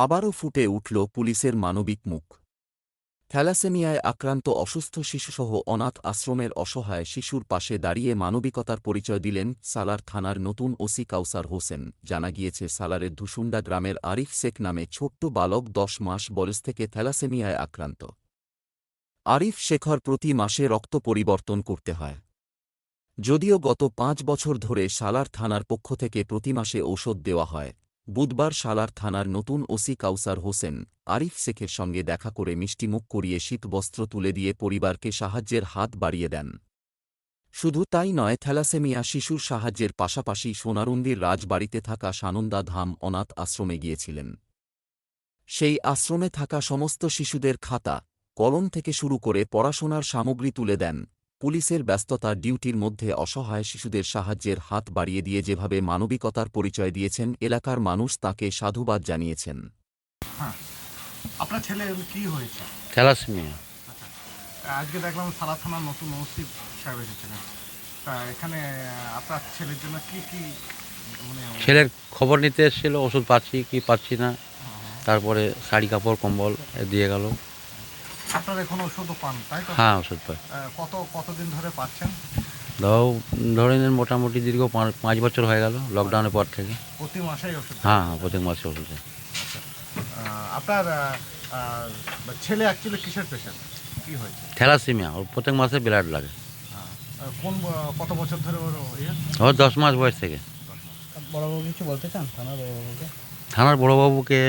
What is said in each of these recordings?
আবারও ফুটে উঠল পুলিশের মানবিক মুখ। থ্যালাসেমিয়ায় আক্রান্ত অসুস্থ শিশুসহ অনাথ আশ্রমের অসহায় শিশুর পাশে দাঁড়িয়ে মানবিকতার পরিচয় দিলেন সালার থানার নতুন ওসি কাউসার হোসেন। জানা গিয়েছে, সালারের ধুসুন্ডা গ্রামের আরিফ শেখ নামে ছোট্ট বালক দশ মাস বয়স থেকে থ্যালাসেমিয়ায় আক্রান্ত। আরিফ শেখর প্রতি মাসে রক্ত পরিবর্তন করতে হয়। যদিও গত পাঁচ বছর ধরে সালার থানার পক্ষ থেকে প্রতি মাসে ঔষধ দেওয়া হয়। বুধবার সালার থানার নতুন ওসি কাউসার হোসেন আরিফ শেখের সঙ্গে দেখা করে মিষ্টিমুখ করিয়ে শীতবস্ত্র তুলে দিয়ে পরিবারকে সাহায্যের হাত বাড়িয়ে দেন। শুধু তাই নয়, থ্যালাসেমিয়া শিশুর সাহায্যের পাশাপাশি সোনারুন্দির রাজবাড়িতে থাকা সানন্দা ধাম অনাথ আশ্রমে গিয়েছিলেন। সেই আশ্রমে থাকা সমস্ত শিশুদের খাতা, কলম থেকে শুরু করে পড়াশোনার সামগ্রী তুলে দেন পুলিশের ব্যস্ততা ডিউটির মধ্যে অসহায় শিশুদের সাহায্যের হাত বাড়িয়ে দিয়ে যেভাবে মানবিকতার পরিচয় দিয়েছেন এলাকার মানুষ তাকে সাধুবাদ জানিয়েছেন। আপনার ছেলে কি হয়েছে? থ্যালাসমিয়া। আজকে দেখলাম সালা থানার নতুন ওসি সাহেব এসেছিলেন তা এখানে আপনার ছেলের জন্য কি কি মানে ছেলের খবর নিতে এসেছিল ওষুধ পাচ্ছি কি পাচ্ছি না। তারপরে শাড়ি কাপড় কম্বল দিয়ে গেল। আপনার এখন ওষুধও পান তাই তো? হ্যাঁ ওষুধ পাই। কত কতদিন ধরে পাচ্ছেন? ধরো ধরে নিন মোটামুটি দীর্ঘ পাঁচ- পাঁচ বছর হয়ে গেল লকডাউনের পর থেকে। প্রতি মাসেই ওষুধ হ্যাঁ হ্যাঁ প্রত্যেক মাসে ওষুধ আপনার আহ, আহ, ছেলে অ্যাকচুয়ালি কিসের পেশেন্ট কি হয়েছে? থ্যালাসেমিয়া ওর প্রত্যেক মাসে ব্লাড লাগে। কোন কত বছর ধরে ওর ইয়ে? ওর দশ মাস বয়স থেকে। বড়বাবু কিছু বলতে চান থানার বড়বাবুকে? থানার বড়োবাবুকে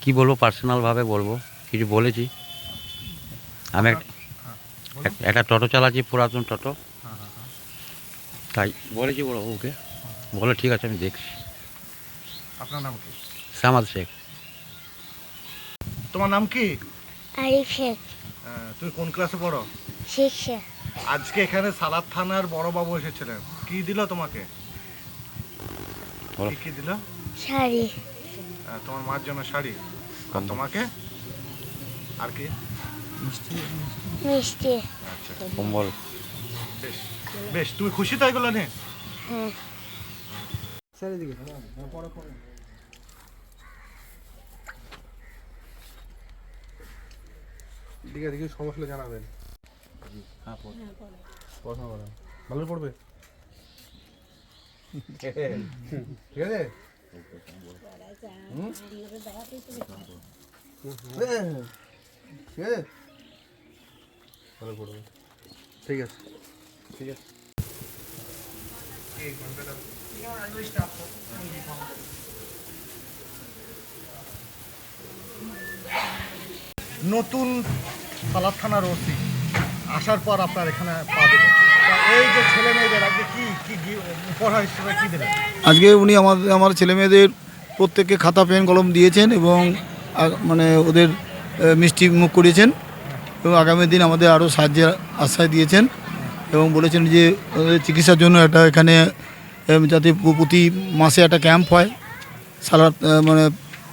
কি বলব পার্সোনালভাবে বলব কিছু বলেছি। আমি এক- এক- একটা টোটো চালাচ্ছি পুরাতন টোটো। হ্যাঁ হ্যাঁ হ্যাঁ তাই বলেছি বলো ওকে বলে ঠিক আছে আমি দেখছি। আপনার নাম কি? শ্যামাল শেখ। তোমার নাম কি? আরিফ শেখ। আহ, তুমি কোন ক্লাসে পড়ো? শিক্ষা আজকে এখানে সালাদ থানার বড়বাবু এসেছিলেন। কি দিল তোমাকে। কি কি দিল? শাড়ি। তোমার মার জন্য শাড়ি। আর তোমাকে? আর কি? মিষ্টি। আচ্ছা কম্বল। বেশ বেশ তুমি খুশি তো এগুলো নিয়ে হ্যাঁ। স্যার এদিকে। দিকে দিকে সমস্যা জানাবেন। পড়াশোনা করেন ভালো পড়বে? ঠিক আছে? ঠিক আছে। ভালো ঠিক আছে। ঠিক আছে। নতুন সালাদ থানার ওসি আসার পর আপনার এখানে পা দিল এই যে ছেলে মেয়েদের আজকে কি কি উপহার হিসেবে কি দিলেন? আজকে উনি আমাদের আমার ছেলে মেয়েদের প্রত্যেককে খাতা পেন কলম দিয়েছেন এবং মানে ওদের মিষ্টি মুখ করিয়েছেন। এবং আগামী দিন আমাদের আরও সাহায্যের আশ্বাস দিয়েছেন এবং বলেছেন যে ওদের চিকিৎসার জন্য একটা এখানে যাতে প্রতি মাসে একটা ক্যাম্প হয় আহ, মানে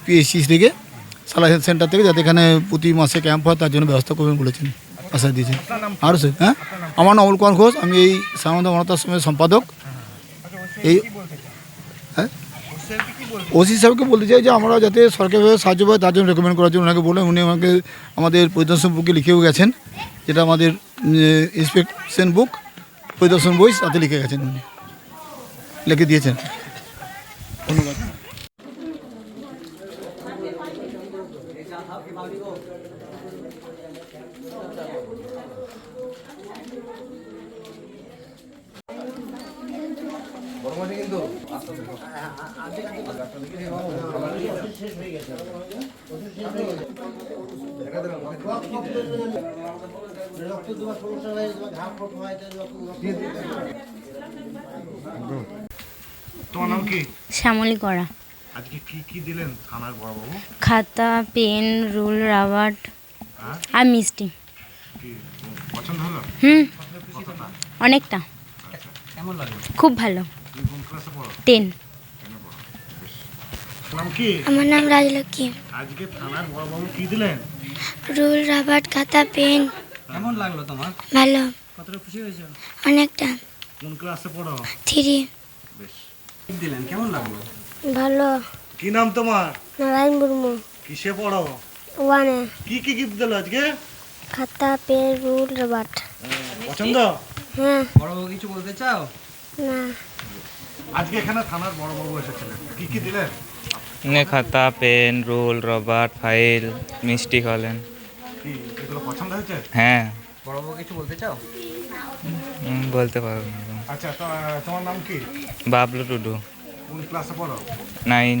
পিএইচসি থেকে সালা হেলথ সেন্টার থেকে যাতে এখানে প্রতি মাসে ক্যাম্প হয় তার জন্য ব্যবস্থা করবেন বলেছেন আশ্বাস দিয়েছেন। আরও সে হ্যাঁ? আমার নাম অমল কুমার ঘোষ আমি এই সামান্য মনতার সম্পাদক। এই হ্যাঁ? ওসি সাহেবকে বলতে চাই যে আমরা যাতে সরকারিভাবে সাহায্য পাই তার জন্য রেকমেন্ড করার জন্য ওনাকে বলে উনি আমাকে আমাদের পরিদর্শন বুকে লিখেও গেছেন, যেটা আমাদের ইন্সপেকশন বুক পরিদর্শন বই, তাতে লিখে গেছেন উনি। লিখে দিয়েছেন। ধন্যবাদ। বড় মাঝে কিন্তু তোমার নাম কি? শ্যামলি করা। আজকে কি কি দিলেন থানার বড়বাবু? খাতা পেন রুল রাবার হ্যাঁ? আর মিষ্টি। পছন্দ হলো? হুম। অনেকটা। কেমন লাগল খুব ভালো। তুমি কোন ক্লাসে পড়ো টেন। নাম কি? আমার নাম রাজলক্ষ্মী। আজকে থানার বড়বাবু কি দিলেন? রুল রাবার খাতা পেন। কেমন লাগল তোমার? ভালো। কতটা খুশি হয়েছো? অনেকটা। কোন ক্লাসে পড়ো? থ্রি। বেশ। দিলেন? কেমন লাগল? ভালো। কি নাম তোমার? নারায়ণ মুর্মু। কিসে পড়ো? ওয়ানে। কি কি গিফট দিল আজকে? খাতা পেন রুল রাবার। পছন্দ? হ্যাঁ। বড়বাবু কিছু বলতে চাও? না। আজকে এখানে থানার বড়বাবু এসেছিলেন। কি কি দিলেন? এনে খাতা পেন রুল রবার ফাইল মিষ্টি খাওয়ালেন কি এগুলো পছন্দ হয়েছে? হ্যাঁ। বড়বাবু কিছু বলতে চাও? বলতে পারব না। আচ্ছা তোমার নাম কি? বাবলু টুডু। কোন ক্লাসে পড়ো? নাইন।